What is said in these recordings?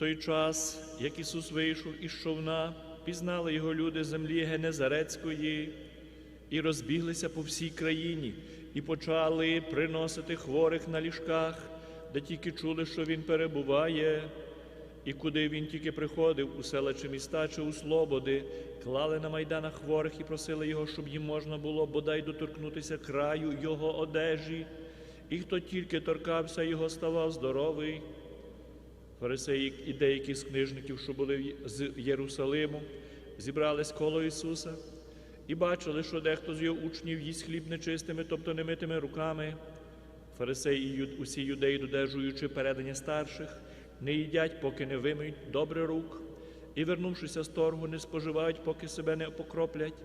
той час, як Ісус вийшов із човна, пізнали його люди землі Генезарецької і розбіглися по всій країні, і почали приносити хворих на ліжках, де тільки чули, що він перебуває. І куди він тільки приходив, у села чи міста, чи у слободи, клали на майданах хворих і просили його, щоб їм можна було бодай доторкнутися краю його одежі, і хто тільки торкався його, ставав здоровий. Фарисеї і деякі з книжників, що були з Єрусалиму, зібрались коло Ісуса і бачили, що дехто з його учнів їсть хліб нечистими, тобто немитими руками. Фарисеї і усі юдеї, додержуючи передання старших, не їдять, поки не вимиють добре рук, і, вернувшися з торгу, не споживають, поки себе не покроплять.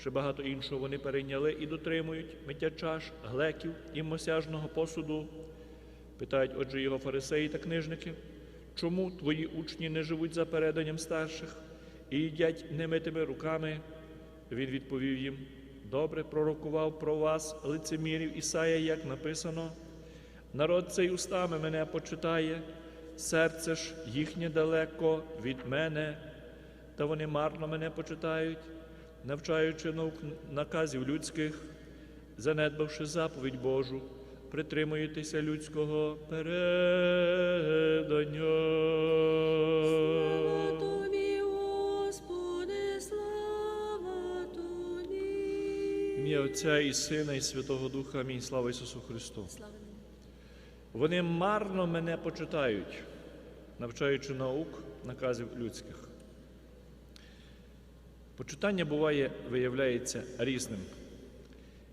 Ще багато іншого вони перейняли і дотримують миття чаш, глеків і мосяжного посуду. Питають, отже, його фарисеї та книжники, чому твої учні не живуть за переданням старших і їдять немитими руками? Він відповів їм: добре пророкував про вас лицемірів Ісая, як написано. Народ цей устами мене почитає, серце ж їхнє далеко від мене, та вони марно мене почитають, навчаючи наук наказів людських, занедбавши заповідь Божу, притримуєтеся людського передання. Ім'я Отця і Сина, і Святого Духа. Амінь. Слава Ісусу Христу. Вони марно мене почитають, навчаючи наук наказів людських. Почитання буває, виявляється різним.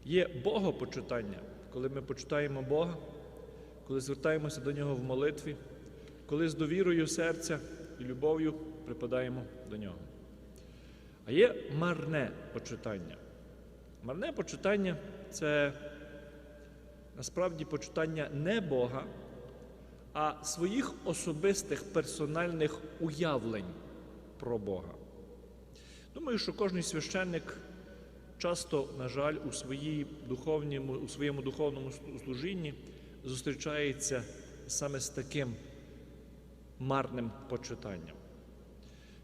Є Богопочитання, коли ми почитаємо Бога, коли звертаємося до Нього в молитві, коли з довірою серця і любов'ю припадаємо до Нього. А є марне почитання. Марне почитання це насправді почитання не Бога, а своїх особистих персональних уявлень про Бога. Думаю, що кожен священник часто, на жаль, у, своїй духовному, у своєму духовному служінні зустрічається саме з таким марним почитанням.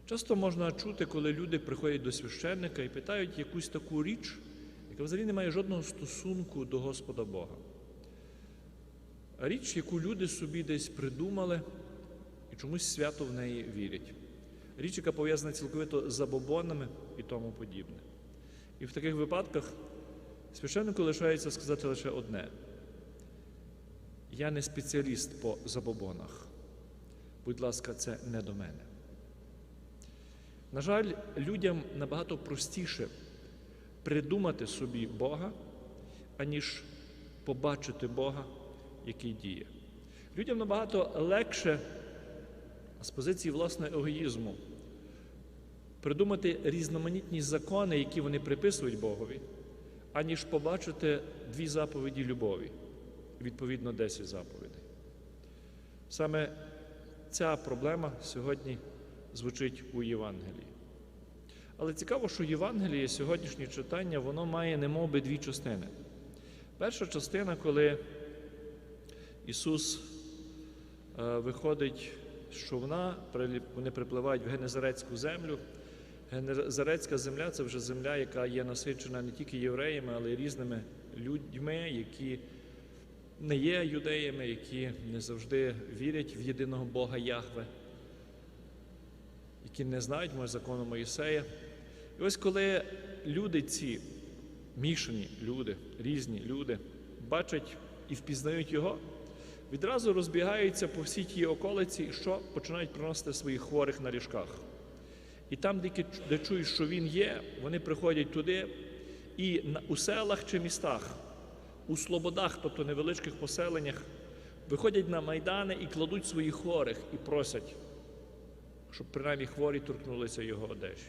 Часто можна чути, коли люди приходять до священника і питають якусь таку річ, яка взагалі не має жодного стосунку до Господа Бога. Річ, яку люди собі десь придумали і чомусь свято в неї вірять. Річ, яка пов'язана цілковито з забобонами і тому подібне. І в таких випадках священнику лишається сказати лише одне: я не спеціаліст по забобонах. Будь ласка, це не до мене. На жаль, людям набагато простіше придумати собі Бога, аніж побачити Бога, який діє. Людям набагато легше з позиції власного егоїзму придумати різноманітні закони, які вони приписують Богові, аніж побачити дві заповіді любові, відповідно 10 заповідей. Саме ця проблема сьогодні звучить у Євангелії. Але цікаво, що Євангеліє, сьогоднішнє читання, воно має немов би дві частини. Перша частина, коли Ісус е, виходить з човна, вони припливають в Генезарецьку землю. Генезарецька земля це вже земля, яка є насичена не тільки євреями, але й різними людьми, які не є юдеями, які не завжди вірять в єдиного Бога Яхве, які не знають може, закону Моїсея. І ось коли люди ці, мішані люди, різні люди, бачать і впізнають його, відразу розбігаються по всій тій околиці, що починають приносити своїх хворих на ліжках. І там, де, де чують, що він є, вони приходять туди і у селах чи містах, у слободах, тобто невеличких поселеннях, виходять на майдани і кладуть своїх хворих і просять, щоб принаймні хворі торкнулися його одежі.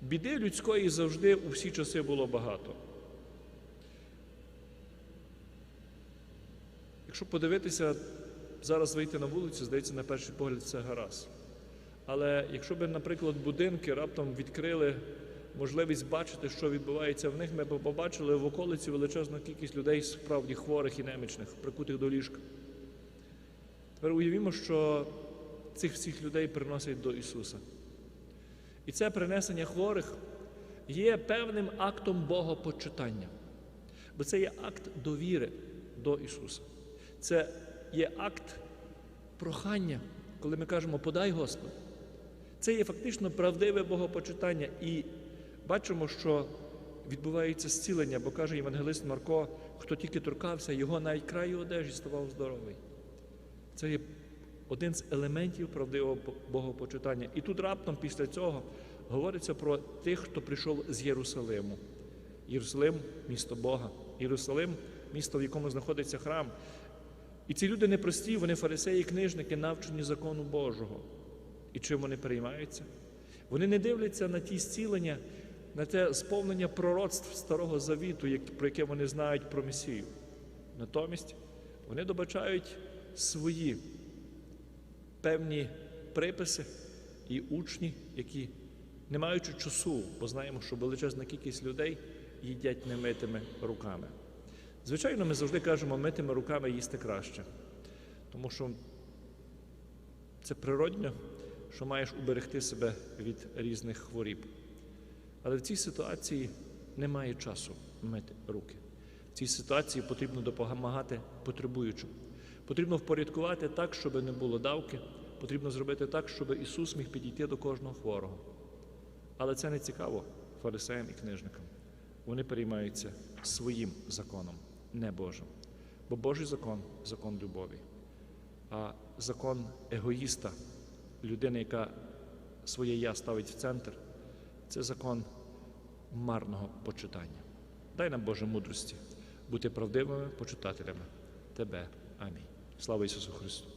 Біди людської завжди у всі часи було багато. Якщо подивитися, зараз вийти на вулицю, здається, на перший погляд все гаразд. Але якщо б, наприклад, будинки раптом відкрили можливість бачити, що відбувається в них, ми б побачили в околиці величезну кількість людей, справді хворих і немічних, прикутих до ліжка. Тепер уявімо, що цих всіх людей приносять до Ісуса. І це принесення хворих є певним актом Богопочитання. Бо це є акт довіри до Ісуса. Це є акт прохання, коли ми кажемо подай Господи. Це є фактично правдиве богопочитання. І бачимо, що відбувається зцілення, бо каже євангелист Марко, хто тільки торкався, його навіть край одежі ставав здоровий. Це є один з елементів правдивого богопочитання. І тут раптом після цього говориться про тих, хто прийшов з Єрусалиму. Єрусалим місто Бога, Єрусалим місто, в якому знаходиться храм. І ці люди непрості, вони фарисеї, книжники, навчені закону Божого. І чим вони переймаються? Вони не дивляться на ті зцілення, на те сповнення пророцтв Старого Завіту, про яке вони знають про Месію. Натомість вони добачають свої певні приписи і учні, які, не маючи часу, бо знаємо, що величезна кількість людей їдять немитими руками. Звичайно, ми завжди кажемо, митими руками їсти краще, тому що це природньо, що маєш уберегти себе від різних хворіб. Але в цій ситуації немає часу мити руки. В цій ситуації потрібно допомагати потребуючим. Потрібно впорядкувати так, щоб не було давки. Потрібно зробити так, щоб Ісус міг підійти до кожного хворого. Але це не цікаво фарисеям і книжникам. Вони переймаються своїм законом, не Божим. Бо Божий закон закон любові. А закон егоїста, людини, яка своє я ставить в центр, це закон марного почитання. Дай нам Боже мудрості бути правдивими почитателями Тебе. Амінь. Слава Ісусу Христу!